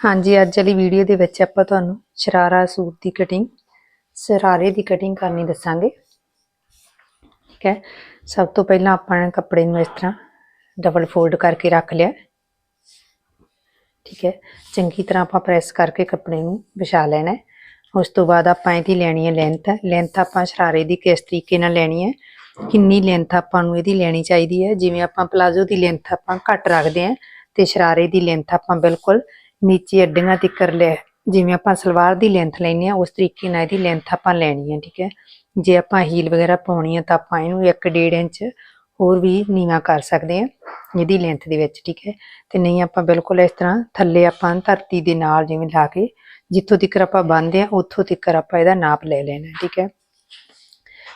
ਹਾਂਜੀ, ਅੱਜ ਵਾਲੀ ਵੀਡੀਓ ਦੇ ਵਿੱਚ ਆਪਾਂ ਤੁਹਾਨੂੰ ਸ਼ਰਾਰਾ ਸੂਟ ਦੀ ਕਟਿੰਗ ਸ਼ਰਾਰੇ ਦੀ ਕਟਿੰਗ ਕਰਨੀ ਦੱਸਾਂਗੇ। ਠੀਕ ਹੈ? ਸਭ ਤੋਂ ਪਹਿਲਾਂ ਆਪਾਂ ਨੇ ਕੱਪੜੇ ਨੂੰ ਇਸ ਤਰ੍ਹਾਂ ਡਬਲ ਫੋਲਡ ਕਰਕੇ ਰੱਖ ਲਿਆ। ਠੀਕ ਹੈ? ਚੰਗੀ ਤਰ੍ਹਾਂ ਆਪਾਂ ਪ੍ਰੈਸ ਕਰਕੇ ਕੱਪੜੇ ਨੂੰ ਵਿਛਾ ਲੈਣਾ ਹੈ। ਉਸ ਤੋਂ ਬਾਅਦ ਆਪਾਂ ਇਹਦੀ ਲੈਣੀ ਹੈ ਲੈਂਥ ਲੈਂਥ ਆਪਾਂ ਸ਼ਰਾਰੇ ਦੀ ਕਿਸ ਤਰੀਕੇ ਨਾਲ ਲੈਣੀ ਹੈ? ਕਿੰਨੀ ਲੈਂਥ ਆਪਾਂ ਨੂੰ ਇਹਦੀ ਲੈਣੀ ਚਾਹੀਦੀ ਹੈ? ਜਿਵੇਂ ਆਪਾਂ ਪਲਾਜ਼ੋ ਦੀ ਲੈਂਥ ਆਪਾਂ ਘੱਟ ਰੱਖਦੇ ਹਾਂ ਤੇ ਸ਼ਰਾਰੇ ਦੀ ਲੈਂਥ ਆਪਾਂ ਬਿਲਕੁਲ ਨੀਚੇ ਅੱਡੀਆਂ ਤਿੱਕਰ ਲੈ ਜਿਵੇਂ ਆਪਾਂ ਸਲਵਾਰ ਦੀ ਲੈਂਥ ਲੈਣੀ ਆ ਉਸ ਤਰੀਕੇ ਨਾਲ ਇਹਦੀ ਲੈਂਥ ਆਪਾਂ ਲੈਣੀ ਹੈ, ਠੀਕ ਹੈ? ਜੇ ਆਪਾਂ ਹੀਲ ਵਗੈਰਾ ਪਾਉਣੀ ਆ ਤਾਂ ਆਪਾਂ ਇਹਨੂੰ 1.5 ਇੰਚ ਹੋਰ ਵੀ ਨੀਵਾ ਕਰ ਸਕਦੇ ਹਾਂ ਇਹਦੀ ਲੈਂਥ ਦੇ ਵਿੱਚ, ਠੀਕ ਹੈ? ਤੇ ਨਹੀਂ ਆਪਾਂ ਬਿਲਕੁਲ ਇਸ ਤਰ੍ਹਾਂ ਥੱਲੇ ਆਪਾਂ ਧਰਤੀ ਦੇ ਨਾਲ ਜਿਵੇਂ ਲਾ ਕੇ ਜਿੱਥੋਂ ਤੱਕ ਆਪਾਂ ਬੰਨਦੇ ਆ ਉੱਥੋਂ ਤੱਕ ਆਪਾਂ ਇਹਦਾ ਨਾਪ ਲੈ ਲੈਣਾ ਠੀਕ ਹੈ?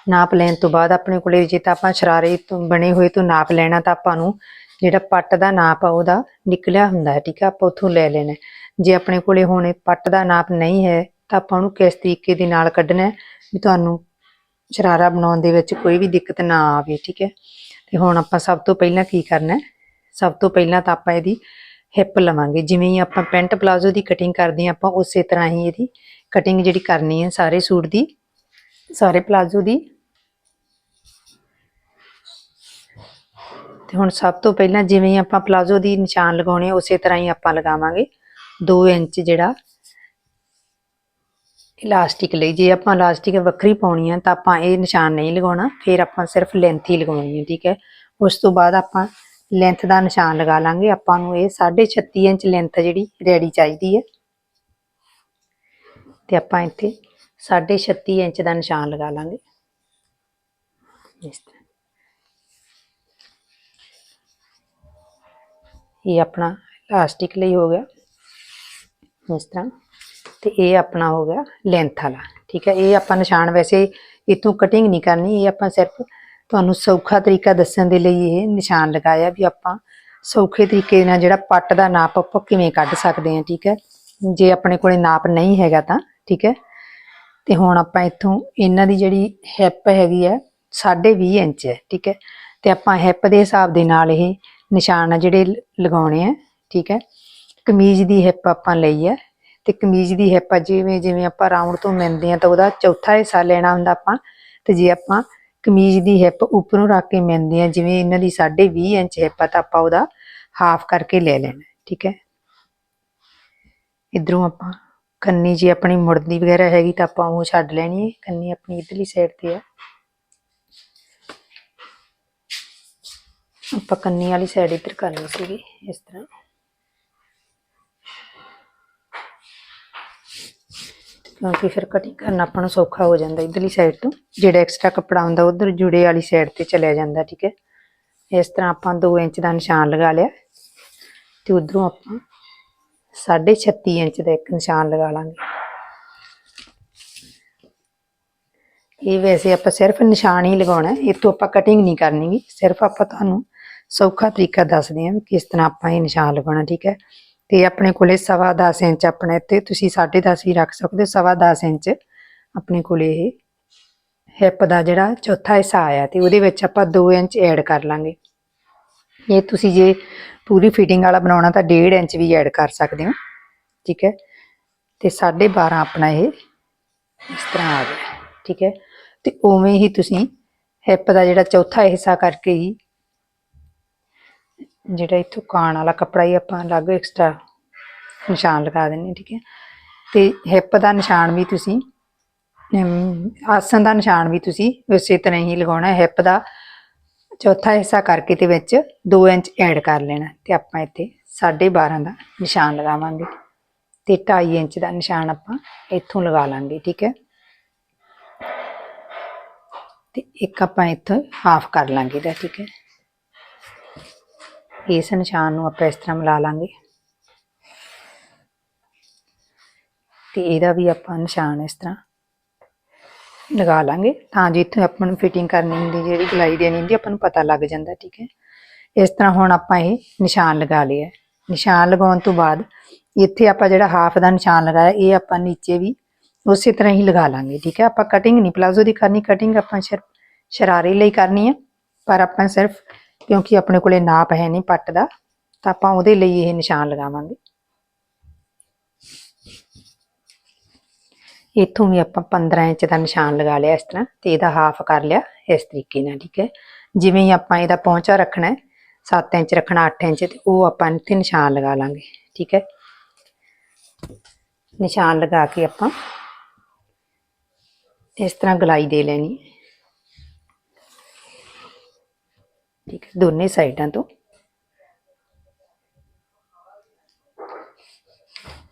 ਨਾਪ ਲੈਣ ਤੋਂ ਬਾਅਦ ਆਪਣੇ ਕੋਲੇ ਜੇ ਤਾਂ ਆਪਾਂ ਸ਼ਰਾਰੇ ਤੋਂ ਬਣੇ ਹੋਏ ਤੋਂ ਨਾਪ ਲੈਣਾ ਤਾਂ ਆਪਾਂ ਨੂੰ ਜਿਹੜਾ ਪੱਟ ਦਾ ਨਾਪ ਆ ਉਹਦਾ ਨਿਕਲਿਆ ਹੁੰਦਾ ਹੈ, ਠੀਕ ਹੈ ਆਪਾਂ ਉੱਥੋਂ ਲੈ ਲੈਣਾ ਜੇ ਆਪਣੇ ਕੋਲੇ ਹੁਣ ਪੱਟ ਦਾ ਨਾਪ ਨਹੀਂ ਹੈ, ਤਾਂ ਆਪਾਂ ਉਹਨੂੰ ਕਿਸ ਤਰੀਕੇ ਦੇ ਨਾਲ ਕੱਢਣਾ ਵੀ ਤੁਹਾਨੂੰ ਸ਼ਰਾਰਾ ਬਣਾਉਣ ਦੇ ਵਿੱਚ ਕੋਈ ਵੀ ਦਿੱਕਤ ਨਾ ਆਵੇ, ਠੀਕ ਹੈ? ਤੇ ਹੁਣ ਆਪਾਂ ਸਭ ਤੋਂ ਪਹਿਲਾਂ ਕੀ ਕਰਨਾ ਸਭ ਤੋਂ ਪਹਿਲਾਂ ਤਾਂ ਆਪਾਂ ਇਹਦੀ ਹਿੱਪ ਲਵਾਂਗੇ। ਜਿਵੇਂ ਹੀ ਆਪਾਂ ਪੈਂਟ ਪਲਾਜ਼ੋ ਦੀ ਕਟਿੰਗ ਕਰਦੇ ਹਾਂ, ਆਪਾਂ ਉਸੇ ਤਰ੍ਹਾਂ ਹੀ ਇਹਦੀ ਕਟਿੰਗ ਜਿਹੜੀ ਕਰਨੀ ਹੈ, ਸਾਰੇ ਸੂਟ ਦੀ, ਸਾਰੇ ਪਲਾਜ਼ੋ ਦੀ ਤੇ ਹੁਣ ਸਭ ਤੋਂ ਪਹਿਲਾਂ ਜਿਵੇਂ ਹੀ ਆਪਾਂ ਪਲਾਜ਼ੋ ਦੀ ਨਿਸ਼ਾਨ ਲਗਾਉਣੇ ਆ, ਉਸੇ ਤਰ੍ਹਾਂ ਹੀ ਆਪਾਂ ਲਗਾਵਾਂਗੇ 2 ਇੰਚ ਜਿਹੜਾ ਇਲਾਸਟਿਕ ਲਈ। ਜੇ ਆਪਾਂ ਇਲਾਸਟਿਕ ਵੱਖਰੀ ਪਾਉਣੀ ਆ ਤਾਂ ਆਪਾਂ ਇਹ ਨਿਸ਼ਾਨ ਨਹੀਂ ਲਗਾਉਣਾ ਫਿਰ ਆਪਾਂ ਸਿਰਫ ਲੈਂਥ ਹੀ ਲਗਾਉਣੀ ਹੈ ਠੀਕ ਹੈ? ਉਸ ਤੋਂ ਬਾਅਦ ਆਪਾਂ ਲੈਂਥ ਦਾ ਨਿਸ਼ਾਨ ਲਗਾ ਲਾਂਗੇ। ਆਪਾਂ ਨੂੰ ਇਹ 36 ਇੰਚ ਲੈਂਥ ਜਿਹੜੀ ਰੈਡੀ ਚਾਹੀਦੀ ਹੈ। ਤੇ ਆਪਾਂ ਇੱਥੇ 36 ਇੰਚ ਦਾ ਨਿਸ਼ਾਨ ਲਗਾ ਲਾਂਗੇ। ਇਸ ਤਰ੍ਹਾਂ। ਇਹ ਆਪਣਾ ਇਲਾਸਟਿਕ ਲਈ ਹੋ ਗਿਆ। ਇਸ ਤਰ੍ਹਾਂ। ਤੇ ਇਹ ਆਪਣਾ ਹੋ ਗਿਆ ਲੈਂਥ ਵਾਲਾ। ਠੀਕ ਹੈ, ਇਹ ਆਪਾਂ ਨਿਸ਼ਾਨ ਵੈਸੇ ਇਤੋਂ ਕਟਿੰਗ ਨਹੀਂ ਕਰਨੀ, ਇਹ ਆਪਾਂ ਸਿਰਫ ਤੁਹਾਨੂੰ ਸੌਖਾ ਤਰੀਕਾ ਦੱਸਣ ਦੇ ਲਈ ਇਹ ਨਿਸ਼ਾਨ ਲਗਾਇਆ ਵੀ ਆਪਾਂ ਸੌਖੇ ਤਰੀਕੇ ਨਾਲ ਜਿਹੜਾ ਪੱਟ ਦਾ ਨਾਪ ਆਪਾਂ ਕਿਵੇਂ ਕੱਢ ਸਕਦੇ ਹਾਂ, ਠੀਕ ਹੈ। ਜੇ ਆਪਣੇ ਕੋਲੇ ਨਾਪ ਨਹੀਂ ਹੈਗਾ ਤਾਂ, ਠੀਕ ਹੈ। ਤੇ ਹੁਣ ਆਪਾਂ ਇੱਥੋਂ ਇਹਨਾਂ ਦੀ ਜਿਹੜੀ ਹਿੱਪ ਹੈਗੀ ਹੈ 20.5 ਇੰਚ ਹੈ, ਠੀਕ ਹੈ। ਤੇ ਆਪਾਂ ਹਿੱਪ ਦੇ ਹਿਸਾਬ ਦੇ ਨਾਲ ਇਹ ਨਿਸ਼ਾਨ ਆ ਜਿਹੜੇ ਲਗਾਉਣੇ ਆ, ਠੀਕ ਹੈ? ਕਮੀਜ਼ ਦੀ ਹਿੱਪ ਆਪਾਂ ਲਈ ਹੈ ਤੇ ਕਮੀਜ਼ ਦੀ ਹਿੱਪ ਆ ਜਿਵੇਂ ਜਿਵੇਂ ਆਪਾਂ ਰਾਉਂਡ ਤੋਂ ਮਿਣਦੇ ਆ ਤਾਂ ਉਹਦਾ ਚੌਥਾ ਹਿੱਸਾ ਲੈਣਾ ਹੁੰਦਾ ਆਪਾਂ, ਤੇ ਜੇ ਆਪਾਂ ਕਮੀਜ਼ ਦੀ ਹਿੱਪ ਉੱਪਰੋਂ ਰੱਖ ਕੇ ਮਿਣਦੇ ਆ, ਜਿਵੇਂ ਇਹਨਾਂ ਦੀ 20.5 ਇੰਚ ਹਿੱਪ ਆ ਤਾਂ ਆਪਾਂ ਉਹਦਾ ਹਾਫ ਕਰਕੇ ਲੈ ਲੈਣਾ, ਠੀਕ ਹੈ? ਇਧਰੋਂ ਆਪਾਂ, ਕੰਨੀ ਜੀ ਆਪਣੀ ਮੁੜਦੀ ਵਗੈਰਾ ਹੈਗੀ ਤਾਂ ਆਪਾਂ ਉਹ ਛੱਡ ਲੈਣੀ ਹੈ, ਕੰਨੀ ਆਪਣੀ ਇਧਰਲੀ ਸਾਈਡ ਤੇ ਹੈ ਆਪਾਂ ਕੰਨੀ ਵਾਲੀ ਸਾਈਡ ਇੱਧਰ ਕਰਨੀ ਸੀਗੀ, ਇਸ ਤਰ੍ਹਾਂ। ਕਿਉਂਕਿ ਫਿਰ ਕਟਿੰਗ ਕਰਨਾ ਆਪਾਂ ਨੂੰ ਸੌਖਾ ਹੋ ਜਾਂਦਾ ਇਧਰਲੀ ਸਾਈਡ ਤੋਂ। ਜਿਹੜਾ ਐਕਸਟਰਾ ਕੱਪੜਾ ਹੁੰਦਾ, ਉਧਰ ਜੁੜੇ ਵਾਲੀ ਸਾਈਡ ਤੇ ਚਲਿਆ ਜਾਂਦਾ, ਠੀਕ ਹੈ। ਇਸ ਤਰ੍ਹਾਂ ਆਪਾਂ 2 ਇੰਚ ਦਾ ਨਿਸ਼ਾਨ ਲਗਾ ਲਿਆ। ਤੇ ਉਧਰੋਂ ਆਪਾਂ 36 ਇੰਚ ਦਾ ਇੱਕ ਨਿਸ਼ਾਨ ਲਗਾ ਲਾਂਗੇ। ਇਹ ਵੈਸੇ ਆਪਾਂ ਸਿਰਫ ਨਿਸ਼ਾਨ ਹੀ ਲਗਾਉਣਾ ਇਹ ਤੋਂ ਆਪਾਂ ਕਟਿੰਗ ਨਹੀਂ ਕਰਨੀ ਗੀ। ਸਿਰਫ ਆਪਾਂ ਤੁਹਾਨੂੰ ਸੌਖਾ ਤਰੀਕਾ ਦੱਸਦੇ ਹਾਂ ਵੀ ਕਿਸ ਤਰ੍ਹਾਂ ਆਪਾਂ ਇਹ ਨਿਸ਼ਾਨ ਲਗਾਉਣਾ, ਠੀਕ ਹੈ? ਤੇ ਆਪਣੇ ਕੋਲੇ ਸਵਾ 10 ਇੰਚ ਆਪਣੇ ਤੇ ਤੁਸੀਂ 10.5 ਵੀ ਰੱਖ ਸਕਦੇ ਹੋ, ਸਵਾ 10 ਇੰਚ ਆਪਣੇ ਕੋਲੇ ਇਹ ਹਿੱਪ ਦਾ ਜਿਹੜਾ ਚੌਥਾ ਹਿੱਸਾ ਆਇਆ ਤੇ ਉਹਦੇ ਵਿੱਚ ਆਪਾਂ 2 ਇੰਚ ਐਡ ਕਰ ਲਾਂਗੇ। ਇਹ ਤੁਸੀਂ ਜੇ ਪੂਰੀ ਫਿਟਿੰਗ ਵਾਲਾ ਬਣਾਉਣਾ ਤਾਂ 1.5 ਇੰਚ ਵੀ ਐਡ ਕਰ ਸਕਦੇ ਹੋ, ਠੀਕ ਹੈ? ਤੇ 12.5 ਆਪਣਾ ਇਹ ਇਸ ਤਰ੍ਹਾਂ ਆ ਗਿਆ, ਠੀਕ ਹੈ? ਤੇ ਉਵੇਂ ਹੀ ਤੁਸੀਂ ਹਿੱਪ ਦਾ ਜਿਹੜਾ ਚੌਥਾ ਹਿੱਸਾ ਕਰਕੇ ਹੀ ਜਿਹੜਾ ਇੱਥੋਂ ਕਾਣ ਵਾਲਾ ਕੱਪੜਾ ਹੀ ਆਪਾਂ ਅਲੱਗ ਐਕਸਟਰਾ ਨਿਸ਼ਾਨ ਲਗਾ ਦਿੰਨੇ ਠੀਕ ਹੈ। ਤੇ ਹਿੱਪ ਦਾ ਨਿਸ਼ਾਨ ਵੀ ਤੁਸੀਂ ਅਮ, ਆਸਨ ਦਾ ਨਿਸ਼ਾਨ ਵੀ ਤੁਸੀਂ ਉਸੇ ਤਰ੍ਹਾਂ ਹੀ ਲਗਾਉਣਾ ਹਿੱਪ ਦਾ। ਚੌਥਾ ਹਿੱਸਾ ਕਰਕੇ ਤੇ ਵਿੱਚ 2 ਇੰਚ ਐਡ ਕਰ ਲੈਣਾ ਤੇ ਆਪਾਂ ਇੱਥੇ 12.5 ਦਾ ਨਿਸ਼ਾਨ ਲਗਾਵਾਂਗੇ। ਤੇ 2.5 ਇੰਚ ਦਾ ਨਿਸ਼ਾਨ ਆਪਾਂ ਇੱਥੋਂ ਲਗਾ ਲਾਂਗੇ ਠੀਕ ਹੈ। ਤੇ ਇੱਕ ਆਪਾਂ ਇੱਥੋਂ ਹਾਫ ਕਰ ਲਾਂਗੇ ਦਾ ਠੀਕ ਹੈ। ਇਸ ਨਿਸ਼ਾਨ ਨੂੰ ਆਪਾਂ ਇਸ ਤਰ੍ਹਾਂ ਮਿਲਾ ਲਾਂਗੇ। ਤੇ ਇਹਦਾ ਵੀ ਆਪਾਂ ਨਿਸ਼ਾਨ ਇਸ ਤਰ੍ਹਾਂ ਲਗਾ ਲਾਂਗੇ ਤਾਂ ਜੋ ਇੱਥੇ ਆਪਾਂ ਨੂੰ ਫਿਟਿੰਗ ਕਰਨੀ ਹੁੰਦੀ, ਜਿਹੜੀ ਗਲਾਈ ਦੇਣੀ ਹੁੰਦੀ, ਆਪਾਂ ਨੂੰ ਪਤਾ ਲੱਗ ਜਾਂਦਾ, ਠੀਕ ਹੈ। ਇਸ ਤਰ੍ਹਾਂ ਹੁਣ ਆਪਾਂ ਇਹ ਨਿਸ਼ਾਨ ਲਗਾ ਲਿਆ। ਹੈ। ਨਿਸ਼ਾਨ ਲਗਾਉਣ ਤੋਂ ਬਾਅਦ ਇੱਥੇ ਆਪਾਂ ਜਿਹੜਾ ਹਾਫ ਦਾ ਨਿਸ਼ਾਨ ਲਗਾਇਆ, ਇਹ ਆਪਾਂ ਨੀਚੇ ਵੀ ਉਸੇ ਤਰ੍ਹਾਂ ਹੀ ਲਗਾ ਲਾਂਗੇ, ਠੀਕ ਹੈ। ਆਪਾਂ ਕਟਿੰਗ ਨਹੀਂ ਪਲਾਜ਼ੋ ਦੀ ਕਰਨੀ ਕਟਿੰਗ ਆਪਾਂ ਸਿਰਫ ਸ਼ਰਾਰੇ ਲਈ ਕਰਨੀ ਹੈ, ਪਰ ਆਪਾਂ ਸਿਰਫ ਕਿਉਂਕਿ ਆਪਣੇ ਕੋਲੇ ਨਾਪ ਹੈ ਨਹੀਂ ਪੱਟ ਦਾ, ਤਾਂ ਆਪਾਂ ਉਹਦੇ ਲਈ ਇਹ ਨਿਸ਼ਾਨ ਲਗਾਵਾਂਗੇ। ਇੱਥੋਂ ਵੀ ਆਪਾਂ 15 ਇੰਚ ਦਾ ਨਿਸ਼ਾਨ ਲਗਾ ਲਿਆ ਇਸ ਤਰ੍ਹਾਂ ਤੇ ਇਹਦਾ ਹਾਫ ਕਰ ਲਿਆ ਇਸ ਤਰੀਕੇ ਨਾਲ, ਠੀਕ ਹੈ। ਜਿਵੇਂ ਹੀ ਆਪਾਂ ਇਹਦਾ ਪਹੁੰਚਾ ਰੱਖਣਾ ਹੈ 7 ਇੰਚ ਰੱਖਣਾ 8 ਇੰਚ ਤੇ ਉਹ ਆਪਾਂ ਇੱਥੇ ਨਿਸ਼ਾਨ ਲਗਾ ਲਾਂਗੇ, ਠੀਕ ਹੈ। ਨਿਸ਼ਾਨ ਲਗਾ ਕੇ ਆਪਾਂ ਇਸ ਤਰ੍ਹਾਂ ਗਲਾਈ ਦੇ ਲੈਣੀ ਹੈ। ਠੀਕ ਹੈ, ਦੋਨੇ ਸਾਈਡਾਂ ਤੋਂ।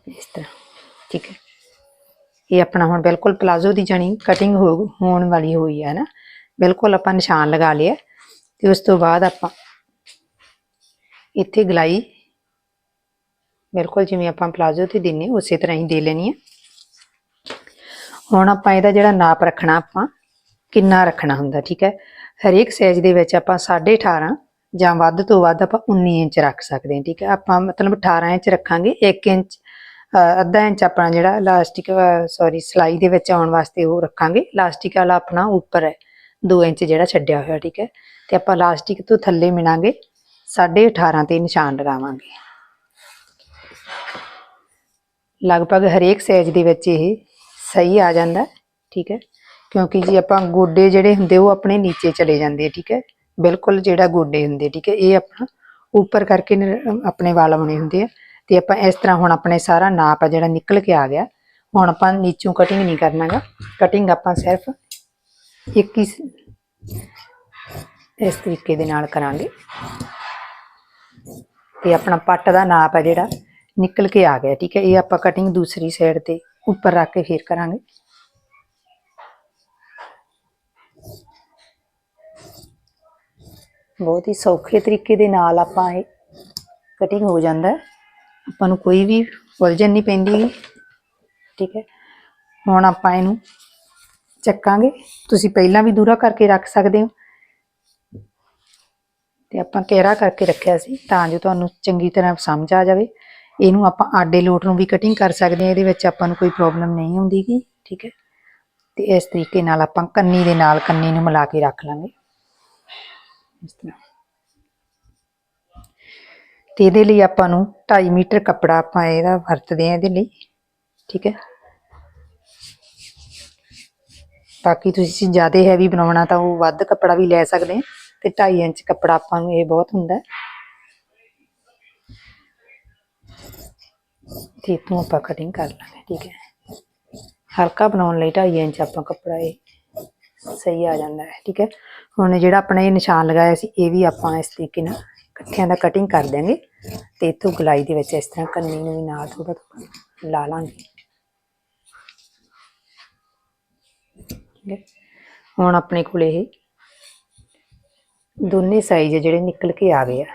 ਇਸ ਤਰ੍ਹਾਂ, ਠੀਕ ਹੈ। ਇਹ ਆਪਣਾ ਹੁਣ ਬਿਲਕੁਲ ਪਲਾਜ਼ੋ ਦੀ ਜਣੀ ਕਟਿੰਗ ਹੋ, ਹੋਣ ਵਾਲੀ ਹੋਈ ਹੈ ਨਾ। ਬਿਲਕੁਲ ਆਪਾਂ ਨਿਸ਼ਾਨ ਲਗਾ ਲਿਆ ਤੇ ਉਸ ਤੋਂ ਬਾਅਦ ਆਪਾਂ ਇੱਥੇ ਗਲਾਈ, ਬਿਲਕੁਲ ਜਿਵੇਂ ਆਪਾਂ ਪਲਾਜ਼ੋ ਤੇ ਦਿੰਨੇ ਉਸੇ ਤਰ੍ਹਾਂ ਹੀ ਦੇ ਲੈਣੀ ਹੈ। ਹੁਣ ਆਪਾਂ ਇਹਦਾ ਜਿਹੜਾ ਨਾਪ ਰੱਖਣਾ ਆਪਾਂ, ਕਿੰਨਾ ਰੱਖਣਾ ਹੁੰਦਾ, ਠੀਕ ਹੈ। ਹਰੇਕ ਸਾਈਜ਼ ਦੇ ਵਿੱਚ ਆਪਾਂ 18.5 ਜਾਂ ਵੱਧ ਤੋਂ ਵੱਧ ਆਪਾਂ 19 ਇੰਚ ਰੱਖ ਸਕਦੇ ਹਾਂ, ਠੀਕ ਹੈ? ਆਪਾਂ ਮਤਲਬ 18 ਇੰਚ ਰੱਖਾਂਗੇ 1 ਇੰਚ ਅੱਧਾ ਇੰਚ ਆਪਣਾ ਜਿਹੜਾ ਇਲਾਸਟਿਕ ਸੌਰੀ ਸਲਾਈ ਦੇ ਵਿੱਚ ਆਉਣ ਵਾਸਤੇ ਉਹ ਰੱਖਾਂਗੇ। ਇਲਾਸਟਿਕ ਵਾਲਾ ਆਪਣਾ ਉੱਪਰ ਹੈ 2 ਇੰਚ ਜਿਹੜਾ ਛੱਡਿਆ ਹੋਇਆ, ਠੀਕ ਹੈ? ਤੇ ਆਪਾਂ ਇਲਾਸਟਿਕ ਤੋਂ ਥੱਲੇ ਮਿਣਾਂਗੇ 18.5 ਤੇ ਨਿਸ਼ਾਨ ਲਗਾਵਾਂਗੇ। ਲਗਭਗ ਹਰੇਕ ਸਾਈਜ਼ ਦੇ ਵਿੱਚ ਇਹ ਸਹੀ ਆ ਜਾਂਦਾ, ਠੀਕ ਹੈ? ਕਿਉਂਕਿ ਜੀ ਆਪਾਂ ਗੋਡੇ ਜਿਹੜੇ ਹੁੰਦੇ ਉਹ ਆਪਣੇ ਨੀਚੇ ਚਲੇ ਜਾਂਦੇ ਆ, ਠੀਕ ਹੈ? ਬਿਲਕੁਲ ਜਿਹੜਾ ਗੋਡੇ ਹੁੰਦੇ, ਠੀਕ ਹੈ? ਇਹ ਆਪਣਾ ਉੱਪਰ ਕਰਕੇ ਆਪਣੇ ਵਾਲ ਆਉਣੇ ਹੁੰਦੇ ਆ। ਤੇ ਆਪਾਂ ਇਸ ਤਰ੍ਹਾਂ ਹੁਣ ਆਪਣੇ ਸਾਰਾ ਨਾਪ ਆ ਜਿਹੜਾ ਨਿਕਲ ਕੇ ਆ ਗਿਆ। ਹੁਣ ਆਪਾਂ ਨੀਚੋਂ ਕਟਿੰਗ ਨਹੀਂ ਕਰਨਾਗਾ ਕਟਿੰਗ ਆਪਾਂ ਸਿਰਫ ਇੱਕ ਹੀ ਇਸ ਤਰੀਕੇ ਦੇ ਨਾਲ ਕਰਾਂਗੇ। ਤੇ ਆਪਣਾ ਪੱਟ ਦਾ ਨਾਪ ਹੈ ਜਿਹੜਾ ਨਿਕਲ ਕੇ ਆ ਗਿਆ, ਠੀਕ ਹੈ? ਇਹ ਆਪਾਂ ਕਟਿੰਗ ਦੂਸਰੀ ਸਾਈਡ ਤੇ ਉੱਪਰ ਰੱਖ ਕੇ ਫੇਰ ਕਰਾਂਗੇ। ਬਹੁਤ ਹੀ ਸੌਖੇ ਤਰੀਕੇ ਦੇ ਨਾਲ ਆਪਾਂ ਇਹ ਕਟਿੰਗ ਹੋ ਜਾਂਦਾ ਆਪਾਂ ਨੂੰ ਕੋਈ ਵੀ ਉਲਝਣ ਨਹੀਂ ਪੈਂਦੀ ਠੀਕ ਹੈ। ਹੁਣ ਆਪਾਂ ਇਹਨੂੰ ਚੱਕਾਂਗੇ। ਤੁਸੀਂ ਪਹਿਲਾਂ ਵੀ ਦੂਰਾ ਕਰਕੇ ਰੱਖ ਸਕਦੇ ਹੋ। ਤੇ ਆਪਾਂ ਘੇਰਾ ਕਰਕੇ ਰੱਖਿਆ ਸੀ, ਤਾਂ ਜੋ ਤੁਹਾਨੂੰ ਚੰਗੀ ਤਰ੍ਹਾਂ ਸਮਝ ਆ ਜਾਵੇ। ਇਹਨੂੰ ਆਪਾਂ ਆਡੇ ਲੋਟ ਨੂੰ ਵੀ ਕਟਿੰਗ ਕਰ ਸਕਦੇ ਹਾਂ। ਇਹਦੇ ਵਿੱਚ ਆਪਾਂ ਨੂੰ ਕੋਈ ਪ੍ਰੋਬਲਮ ਨਹੀਂ ਆਉਂਦੀ ਗੀ। ਠੀਕ ਹੈ। ਤੇ ਇਸ ਤਰੀਕੇ ਨਾਲ ਆਪਾਂ ਕੰਨੀ ਦੇ ਨਾਲ ਕੰਨੀ ਨੂੰ ਮਿਲਾ ਕੇ ਰੱਖ ਲਾਂਗੇ। ਇਸ ਤਰ੍ਹਾਂ। ਤੇ ਇਹਦੇ ਲਈ ਆਪਾਂ ਨੂੰ 2.5 ਮੀਟਰ ਕੱਪੜਾ ਆਪਾਂ ਇਹਦਾ ਵਰਤਦੇ ਹਾਂ ਇਹਦੇ ਲਈ, ਠੀਕ ਹੈ। ਬਾਕੀ ਤੁਸੀਂ ਜ਼ਿਆਦਾ ਹੈਵੀ ਬਣਾਉਣਾ ਤਾਂ ਉਹ ਵੱਧ ਕੱਪੜਾ ਵੀ ਲੈ ਸਕਦੇ ਆ ਤੇ 2.5 ਇੰਚ ਕੱਪੜਾ ਆਪਾਂ ਨੂੰ ਇਹ ਬਹੁਤ ਹੁੰਦਾ ਤੇ ਇਤੋਂ ਆਪਾਂ ਕਟਿੰਗ ਕਰ ਲਾਂਗੇ, ਠੀਕ ਹੈ। ਹਲਕਾ ਬਣਾਉਣ ਲਈ 2.5 ਇੰਚ ਆਪਾਂ ਕੱਪੜਾ ਇਹ ਸਹੀ ਆ ਜਾਂਦਾ ਹੈ, ਠੀਕ ਹੈ। ਹੁਣ ਜਿਹੜਾ ਆਪਣਾ ਇਹ ਨਿਸ਼ਾਨ ਲਗਾਇਆ ਸੀ, ਇਹ ਵੀ ਆਪਾਂ ਇਸ ਤਰੀਕੇ ਨਾਲ ਇਕੱਠਿਆਂ ਦਾ ਕਟਿੰਗ ਕਰ ਦਿਆਂਗੇ ਤੇ ਇਥੋਂ ਗਲਾਈ ਦੇ ਵਿੱਚ ਇਸ ਤਰ੍ਹਾਂ ਕੰਨੀ ਨੂੰ ਵੀ ਨਾਲ ਥੋੜਾ ਥੋੜਾ ਲਾ ਲਾਂਗੇ। ਠੀਕ ਹੈ। ਹੁਣ ਆਪਣੇ ਕੋਲ ਇਹ ਦੋਨੇ ਸਾਈਜ਼ ਜਿਹੜੇ ਨਿਕਲ ਕੇ ਆ ਗਏ ਆ।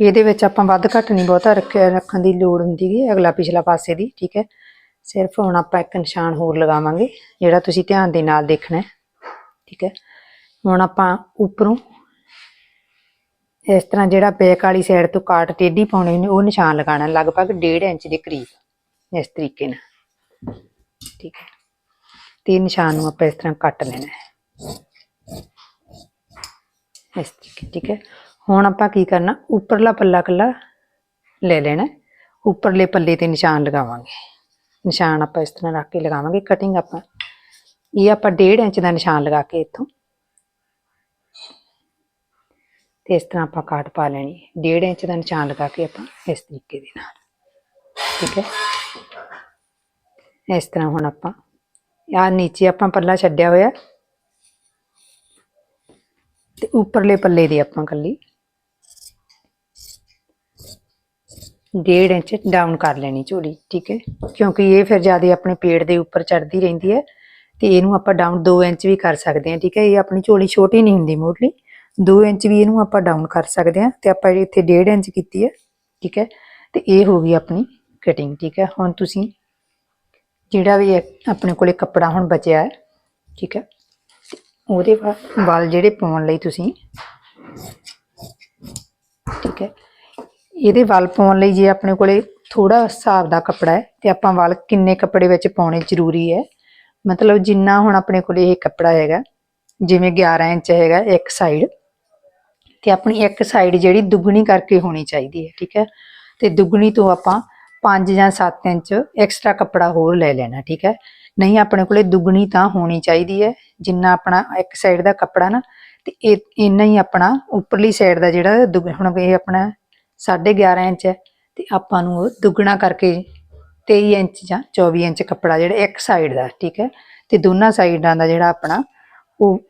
ਇਹਦੇ ਵਿੱਚ ਆਪਾਂ ਵੱਧ ਘੱਟ ਨਹੀਂ ਬਹੁਤਾ ਰੱਖਿਆ ਰੱਖਣ ਦੀ ਲੋੜ ਹੁੰਦੀ ਹੈ ਅਗਲਾ ਪਿਛਲਾ ਪਾਸੇ ਦੀ, ਠੀਕ ਹੈ? ਸਿਰਫ ਹੁਣ ਆਪਾਂ ਇੱਕ ਨਿਸ਼ਾਨ ਹੋਰ ਲਗਾਵਾਂਗੇ, ਜਿਹੜਾ ਤੁਸੀਂ ਧਿਆਨ ਦੇ ਨਾਲ ਦੇਖਣਾ ਹੈ, ਠੀਕ ਹੈ? ਹੁਣ ਆਪਾਂ ਉੱਪਰੋਂ ਇਸ ਤਰ੍ਹਾਂ ਜਿਹੜਾ ਬੈਕ ਵਾਲੀ ਸਾਈਡ ਤੋਂ ਕਾਟ ਟੇਢੀ ਪਾਉਣੀ ਨੇ ਉਹ ਨਿਸ਼ਾਨ ਲਗਾਉਣਾ, ਲਗਭਗ 1.5 ਇੰਚ ਦੇ ਕਰੀਬ, ਇਸ ਤਰੀਕੇ ਨਾਲ, ਠੀਕ ਹੈ? ਤੇ ਨਿਸ਼ਾਨ ਨੂੰ ਆਪਾਂ ਇਸ ਤਰ੍ਹਾਂ ਕੱਟ ਲੈਣਾ ਹੈ, ਇਸ ਤਰੀਕੇ, ਠੀਕ ਹੈ? ਹੁਣ ਆਪਾਂ ਕੀ ਕਰਨਾ? ਉੱਪਰਲਾ ਪੱਲਾ ਕੱਲਾ ਲੈ ਲੈਣਾ ਉੱਪਰਲੇ ਪੱਲੇ ਤੇ ਨਿਸ਼ਾਨ ਲਗਾਵਾਂਗੇ। ਨਿਸ਼ਾਨ ਆਪਾਂ ਇਸ ਤਰ੍ਹਾਂ ਰੱਖ ਕੇ ਲਗਾਵਾਂਗੇ ਕਟਿੰਗ ਆਪਾਂ। ਇਹ ਆਪਾਂ 1.5 ਇੰਚ ਦਾ ਨਿਸ਼ਾਨ ਲਗਾ ਕੇ ਇੱਥੋਂ। ਤੇ ਇਸ ਤਰ੍ਹਾਂ ਆਪਾਂ ਕਾਟ ਪਾ ਲੈਣੀ ਹੈ। 1.5 ਇੰਚ ਦਾ ਨਿਸ਼ਾਨ ਲਗਾ ਕੇ ਆਪਾਂ ਇਸ ਤਰੀਕੇ ਦੇ ਨਾਲ। ਠੀਕ ਹੈ? ਇਸ ਤਰ੍ਹਾਂ ਹੁਣ ਆਪਾਂ ਆ ਨੀਚੇ ਆਪਾਂ ਪੱਲਾ ਛੱਡਿਆ ਹੋਇਆ ਤੇ ਉੱਪਰਲੇ ਪੱਲੇ ਦੀ ਆਪਾਂ ਕੱਲੀ ਡੇਢ ਇੰਚ ਡਾਊਨ ਕਰ ਲੈਣੀ ਝੋਲੀ, ਠੀਕ ਹੈ? ਕਿਉਂਕਿ ਇਹ ਫਿਰ ਜ਼ਿਆਦਾ ਆਪਣੇ ਪੇਟ ਦੇ ਉੱਪਰ ਚੜਦੀ ਰਹਿੰਦੀ ਹੈ ਤੇ ਇਹਨੂੰ ਆਪਾਂ ਡਾਊਨ 2 ਇੰਚ ਵੀ ਕਰ ਸਕਦੇ ਹਾਂ, ਠੀਕ ਹੈ? ਇਹ ਆਪਣੀ ਝੋਲੀ ਛੋਟੀ ਨਹੀਂ ਹੁੰਦੀ ਮੋਢਲੀ 2 ਇੰਚ ਵੀ ਇਹਨੂੰ ਆਪਾਂ ਡਾਊਨ ਕਰ ਸਕਦੇ ਹਾਂ ਤੇ ਆਪਾਂ ਇੱਥੇ 1.5 ਇੰਚ ਕੀਤੀ ਹੈ, ਠੀਕ ਹੈ? ਤੇ ਇਹ ਹੋ ਗਈ ਆਪਣੀ ਕਟਿੰਗ ਠੀਕ ਹੈ? ਹੁਣ ਤੁਸੀਂ ਜਿਹੜਾ ਵੀ ਇਹ ਆਪਣੇ ਕੋਲੇ ਕੱਪੜਾ ਹੁਣ ਬਚਿਆ ਹੈ, ਠੀਕ ਹੈ? ਉਹਦੇ ਬਾਅਦ ਵਾਲ ਜਿਹੜੇ ਪਾਉਣ ਲਈ ਤੁਸੀਂ, ਠੀਕ ਹੈ? ਇਹਦੇ ਵਾਲ ਪਾਉਣ ਲਈ ਜੇ ਆਪਣੇ ਕੋਲੇ ਥੋੜਾ ਹਿਸਾਬ ਦਾ ਕੱਪੜਾ ਹੈ ਤੇ ਆਪਾਂ ਵਾਲ ਕਿੰਨੇ ਕੱਪੜੇ ਵਿੱਚ ਪਾਉਣੇ ਜ਼ਰੂਰੀ ਹੈ। ਮਤਲਬ ਜਿੰਨਾ ਹੁਣ ਆਪਣੇ ਕੋਲੇ ਇਹ ਕੱਪੜਾ ਹੈਗਾ, ਜਿਵੇਂ 11 ਇੰਚ ਹੈਗਾ ਇੱਕ ਸਾਈਡ ਤੇ ਆਪਣੀ ਇੱਕ ਸਾਈਡ ਜਿਹੜੀ ਦੁੱਗਣੀ ਕਰਕੇ ਹੋਣੀ ਚਾਹੀਦੀ ਹੈ, ਠੀਕ ਹੈ? ਤੇ ਦੁੱਗਣੀ ਤੋਂ ਆਪਾਂ 5 ਜਾਂ 7 ਇੰਚ ਐਕਸਟਰਾ ਕੱਪੜਾ ਹੋਰ ਲੈ ਲੈਣਾ, ਠੀਕ ਹੈ? ਨਹੀਂ, ਆਪਣੇ ਕੋਲੇ ਦੁੱਗਣੀ ਤਾਂ ਹੋਣੀ ਚਾਹੀਦੀ ਹੈ, ਜਿੰਨਾ ਆਪਣਾ ਇੱਕ ਸਾਈਡ ਦਾ ਕੱਪੜਾ ਨਾ ਤੇ ਇਹ, ਇੰਨਾ ਹੀ ਆਪਣਾ ਉੱਪਰਲੀ ਸਾਈਡ ਦਾ ਜਿਹੜਾ ਦੁੱਗ- ਹੁਣ ਇਹ ਆਪਣਾ 11.5 ਇੰਚ ਹੈ ਤੇ ਆਪਾਂ ਨੂੰ ਉਹ ਦੁੱਗਣਾ ਕਰਕੇ 23 ਇੰਚ ਜਾਂ 24 ਇੰਚ ਕੱਪੜਾ ਜਿਹੜਾ ਇੱਕ ਸਾਈਡ ਦਾ, ਠੀਕ ਹੈ? ਤੇ ਦੋਨਾਂ ਸਾਈਡਾਂ ਦਾ ਜਿਹੜਾ ਆਪਣਾ, ਉਹ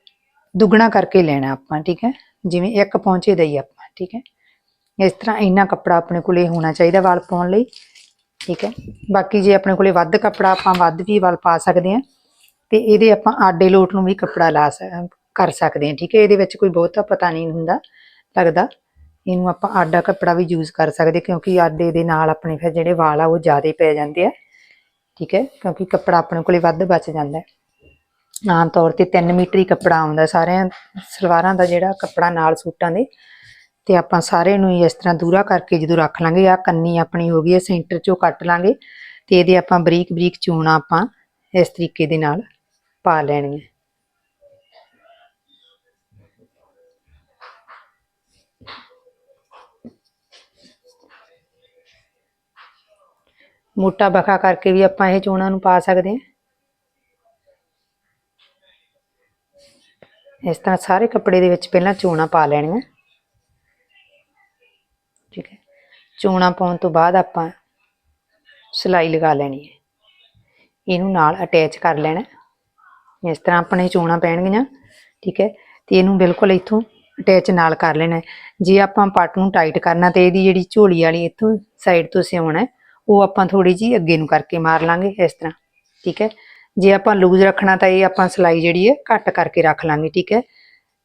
ਦੁੱਗਣਾ ਕਰਕੇ ਲੈਣਾ ਆਪਾਂ, ਠੀਕ ਹੈ? ਜਿਵੇਂ ਇੱਕ ਪਹੁੰਚੇ ਦਾ ਹੀ ਆਪਾਂ, ਠੀਕ ਹੈ? ਇਸ ਤਰ੍ਹਾਂ ਇੰਨਾ ਕੱਪੜਾ ਆਪਣੇ ਕੋਲੇ ਹੋਣਾ ਚਾਹੀਦਾ ਵਾਲ ਪਾਉਣ ਲਈ, ਠੀਕ ਹੈ? ਬਾਕੀ ਜੇ ਆਪਣੇ ਕੋਲੇ ਵੱਧ ਕੱਪੜਾ ਆਪਾਂ ਵੱਧ ਵੀ ਵਾਲ ਪਾ ਸਕਦੇ ਹਾਂ, ਤੇ ਇਹਦੇ ਆਪਾਂ ਆਡੇ ਲੋਟ ਨੂੰ ਵੀ ਕੱਪੜਾ ਲਾ ਕਰ ਸਕਦੇ ਹਾਂ, ਠੀਕ ਹੈ? ਇਹਦੇ ਵਿੱਚ ਕੋਈ ਬਹੁਤਾ ਪਤਾ ਨਹੀਂ ਹੁੰਦਾ, ਲੱਗਦਾ। ਇਹਨੂੰ ਆਪਾਂ ਆਡਾ ਕੱਪੜਾ ਵੀ ਯੂਜ਼ ਕਰ ਸਕਦੇ ਕਿਉਂਕਿ ਆਡੇ ਦੇ ਨਾਲ ਆਪਣੇ ਫਿਰ ਜਿਹੜੇ ਵਾਲ ਆ, ਉਹ ਜ਼ਿਆਦਾ ਪੈ ਜਾਂਦੇ ਆ। ਠੀਕ ਹੈ, ਕਿਉਂਕਿ ਕੱਪੜਾ ਆਪਣੇ ਕੋਲੇ ਵੱਧ ਬਚ ਜਾਂਦਾ ਹੈ। ਆਮ ਤੌਰ ਤੇ 3 ਮੀਟਰ ਹੀ ਕੱਪੜਾ ਆਉਂਦਾ, ਸਾਰਿਆਂ ਸਲਵਾਰਾਂ ਦਾ ਜਿਹੜਾ ਕੱਪੜਾ ਨਾਲ ਸੂਟਾਂ ਦੇ, ਤੇ ਆਪਾਂ ਸਾਰੇ ਨੂੰ ਹੀ ਇਸ ਤਰ੍ਹਾਂ ਦੂਰਾ ਕਰਕੇ ਜਦੋਂ ਰੱਖ ਲਾਂਗੇ ਆ ਕੰਨੀ ਆਪਣੀ ਹੋ ਗਈ ਹੈ, ਸੈਂਟਰ ਚੋਂ ਕੱਟ ਲਾਂਗੇ, ਤੇ ਇਹਦੇ ਆਪਾਂ ਬਰੀਕ ਬਰੀਕ ਚੂਣਾ ਆਪਾਂ ਇਸ ਤਰੀਕੇ ਦੇ ਨਾਲ ਪਾ ਲੈਣੀ ਹੈ ਮੋਟਾ ਬਖਾ ਕਰਕੇ ਵੀ ਆਪਾਂ ਇਹ ਚੋਣਾਂ ਨੂੰ ਪਾ ਸਕਦੇ ਹਾਂ। ਇਸ ਤਰ੍ਹਾਂ ਸਾਰੇ ਕੱਪੜੇ ਦੇ ਵਿੱਚ ਪਹਿਲਾਂ ਚੂਣਾ ਪਾ ਲੈਣੀਆਂ। ਠੀਕ ਹੈ। ਚੂਣਾ ਪਾਉਣ ਤੋਂ ਬਾਅਦ ਆਪਾਂ ਸਿਲਾਈ ਲਗਾ ਲੈਣੀ ਹੈ। ਇਹਨੂੰ ਨਾਲ ਅਟੈਚ ਕਰ ਲੈਣਾ। ਇਸ ਤਰ੍ਹਾਂ ਆਪਣੇ ਚੋਣਾਂ ਪੈਣਗੀਆਂ। ਠੀਕ ਹੈ। ਤੇ ਇਹਨੂੰ ਬਿਲਕੁਲ ਇੱਥੋਂ ਅਟੈਚ ਨਾਲ ਕਰ ਲੈਣਾ ਜੇ ਆਪਾਂ ਪੱਟ ਨੂੰ ਟਾਈਟ ਕਰਨਾ ਤੇ ਇਹਦੀ ਜਿਹੜੀ ਝੋਲੀ ਵਾਲੀ ਇੱਥੋਂ ਸਾਈਡ ਤੋਂ ਸਿਉਣਾ ਹੈ, ਉਹ ਆਪਾਂ ਥੋੜੀ ਜੀ ਅੱਗੇ ਨੂੰ ਕਰਕੇ ਮਾਰ ਲਾਂਗੇ ਇਸ ਤਰ੍ਹਾਂ, ਠੀਕ ਹੈ? ਜੇ ਆਪਾਂ ਲੂਜ਼ ਰੱਖਣਾ ਤਾਂ ਇਹ ਆਪਾਂ ਸਿਲਾਈ ਜਿਹੜੀ ਹੈ ਘੱਟ ਕਰਕੇ ਰੱਖ ਲਾਂਗੇ, ਠੀਕ ਹੈ?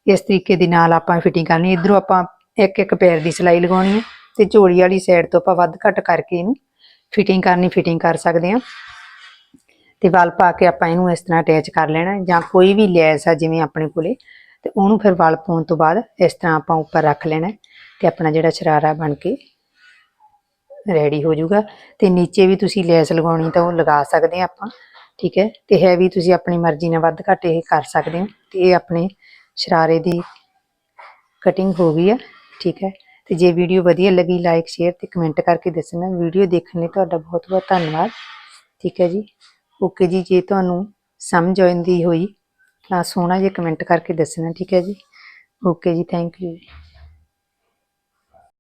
ਇਸ ਤਰੀਕੇ ਦੇ ਨਾਲ ਆਪਾਂ ਫਿਟਿੰਗ ਕਰਨੀ, ਇਧਰੋਂ ਆਪਾਂ ਇੱਕ ਇੱਕ ਪੈਰ ਦੀ ਸਿਲਾਈ ਲਗਾਉਣੀ ਹੈ ਤੇ ਝੋਲੀ ਵਾਲੀ ਸਾਈਡ ਤੋਂ ਆਪਾਂ ਵੱਧ ਘੱਟ ਕਰਕੇ ਇਹਨੂੰ ਫਿਟਿੰਗ ਕਰਨੀ ਫਿਟਿੰਗ ਕਰ ਸਕਦੇ ਹਾਂ। ਤੇ ਵਲ ਪਾ ਕੇ ਆਪਾਂ ਇਹਨੂੰ ਇਸ ਤਰ੍ਹਾਂ ਅਟੈਚ ਕਰ ਲੈਣਾ ਜਾਂ ਕੋਈ ਵੀ ਲੈਸ ਆ ਜਿਵੇਂ ਆਪਣੇ ਕੋਲੇ, ਤੇ ਉਹਨੂੰ ਫਿਰ ਵਲ ਪਾਉਣ ਤੋਂ ਬਾਅਦ ਇਸ ਤਰ੍ਹਾਂ ਆਪਾਂ ਉੱਪਰ ਰੱਖ ਲੈਣਾ ਹੈ ਤੇ ਆਪਣਾ ਜਿਹੜਾ ਸ਼ਰਾਰਾ ਬਣ ਕੇ ਰੈਡੀ ਹੋ ਜਾਊਗਾ। ਤੇ ਨੀਚੇ ਵੀ ਤੁਸੀਂ ਲੈਸ ਲਗਾਉਣੀ ਤਾਂ ਉਹ ਲਗਾ ਸਕਦੇ ਆ ਆਪਾਂ, ਠੀਕ ਹੈ? ਤੇ ਹੈ ਵੀ ਤੁਸੀਂ ਆਪਣੀ ਮਰਜ਼ੀ ਨਾਲ ਵੱਧ ਘੱਟ ਇਹ ਕਰ ਸਕਦੇ ਹੋ। ਤੇ ਇਹ ਆਪਣੇ ਸ਼ਰਾਰੇ ਦੀ ਕਟਿੰਗ ਹੋ ਗਈ ਹੈ ਠੀਕ ਹੈ? ਤੇ ਜੇ ਵੀਡੀਓ ਵਧੀਆ ਲੱਗੀ ਲਾਈਕ ਸ਼ੇਅਰ ਤੇ ਕਮੈਂਟ ਕਰਕੇ ਦੱਸਣਾ। ਵੀਡੀਓ ਦੇਖਣ ਲਈ ਤੁਹਾਡਾ ਬਹੁਤ ਬਹੁਤ ਧੰਨਵਾਦ, ਠੀਕ ਹੈ ਜੀ? ਓਕੇ ਜੀ, ਜੇ ਤੁਹਾਨੂੰ ਸਮਝ ਆਉਂਦੀ ਹੋਈ ਤਾਂ ਸੋਹਣਾ ਜਿਹਾ ਕਮੈਂਟ ਕਰਕੇ ਦੱਸਣਾ, ਠੀਕ ਹੈ ਜੀ? ਓਕੇ ਜੀ ਥੈਂਕ ਯੂ